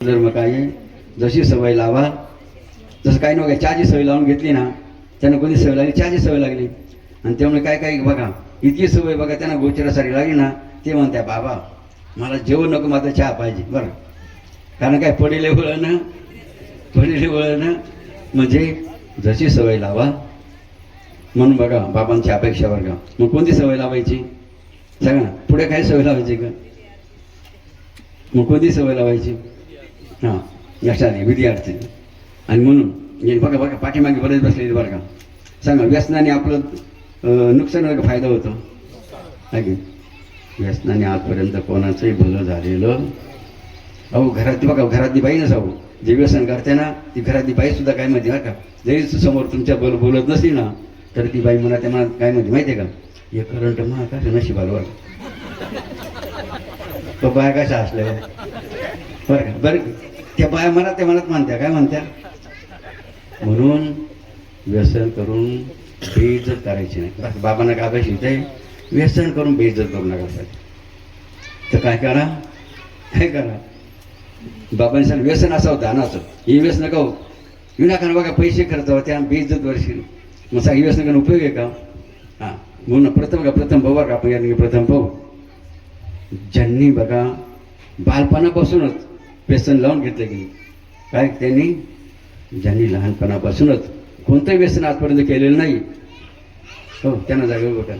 धर्म काय जशी सवय लावा. जसं काही नव्हतं चहाची सवय लावून घेतली ना त्यांना कोणी सवय लागली? चहाची सवय लागली. आणि त्यामुळे काय काय बघा इतकी सवय बघा त्यांना गोचरासारी लागली ना ते म्हणत्या बाबा मला जेवण नको माझा चहा पाहिजे. बरं. कारण काय पडेले वळणं पडेले वळणं म्हणजे जशी सवय लावा. म्हणून बघा बाबांची अपेक्षा बघा मग कोणती सवय लावायची? सांगा ना पुढे काय सवय लावायची का? मग कोणती सवय लावायची? हां लक्षात विधी विद्यार्थी. आणि म्हणून बघा बघा पाठीमागे बरेच बसलेले बरं का. सांगा व्यसनाने आपलं नुकसान का फायदा होतो? की? व्यसनाने आजपर्यंत कोणाचंही भलं झालेलं अहो घरात बघा घरातली बाई नसावं. जे व्यसन करते ना ती घरातली बाई सुद्धा काय म्हणते बरं का? जरी समोर तुमच्या बोल बोलत नसली ना तर ती बाई म्हणा त्या मनात काय म्हणते माहिती आहे का? हे करंट महा का नशीब बरं तो बाया कशा असल्या? बरं का? बरं. त्या बाया मनात त्या मनात मानत्या काय म्हणत्या? म्हणून व्यसन करून बेइज्जत करायची नाही. बाबांना काय अभ्यास येते व्यसन करून बेइज्जत करू नका तर काय करा? काय करा? बाबांनी सांग व्यसन असं होतं अनाचं हे व्यसन हो? नका हो? विनाकारण बघा पैसे खर्च होते आणि बेइज्जत वर्षी. मग सांग व्यसन करून उपयोग आहे का? हां. म्हणून प्रथम का प्रथम भाऊ बरं का आपण प्रथम पाहू ज्यांनी बघा बालपणापासूनच व्यसन लावून घेतलं की काय त्यांनी? ज्यांनी लहानपणापासूनच कोणतंही व्यसन आजपर्यंत केलेलं नाही. हो त्यांना जागेवर बघा.